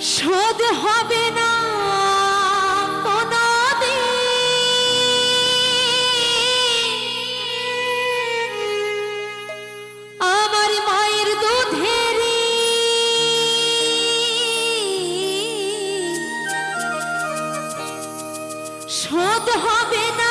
শোধ হবে না। আমার মায়ের দুধের শোধ হবে না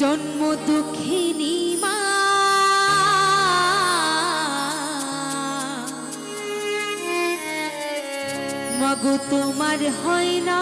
জন্ম দুঃখিনী মা। মগু তোমার হয় না।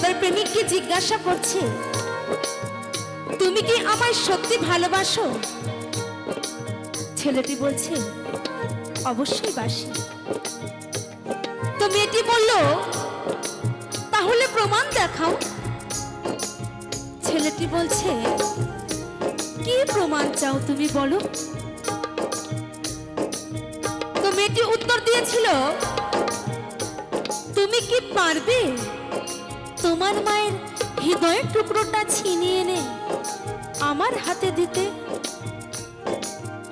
তার প্রেমিককে জিজ্ঞাসা করছে, তুমি কি আমায় সত্যি ভালোবাসো? ছেলেটি বলছে, অবশ্যই বাসি। তো মেয়েটি বলল, তাহলে প্রমাণ দেখাও। ছেলেটি বলছে, কি প্রমাণ চাও তুমি বলো? তো মেয়েটি উত্তর দিয়েছিল, তুমি কি পারবে? তোমার মায়ের হৃদয়ের টুকরোটা ছিনিয়ে এনে আমার হাতে দিতে।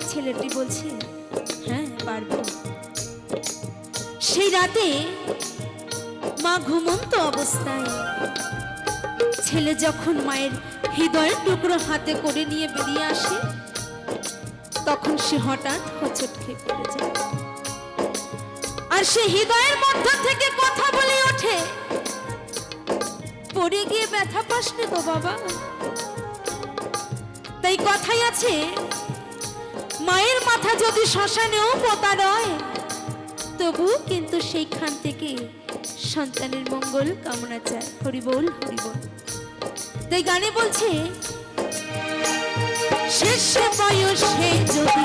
ছেলেটি বলছে হ্যাঁ পারব। সেই রাতে মা ঘুমন্ত অবস্থায়। ছেলে যখন মায়ের হৃদয়ের টুকরো হাতে করে নিয়ে বেরিয়ে আসে, তখন সে হঠাৎ হোঁচট খেয়ে পড়ে যায়। আর সে হৃদয়ের মধ্য থেকে কথা বলে ওঠে। পড়ে গিয়ে ব্যথা পাসনি তো বাবা। তাই কথাই আছে, মায়ের মাথা যদি শ্মশানেও পোতা রয় তবু কিন্তু সেইখান থেকে সন্তানের মঙ্গল কামনা চায় হরিবল হরিবল তাই গানে বলছে, শেষ বয়সে যদি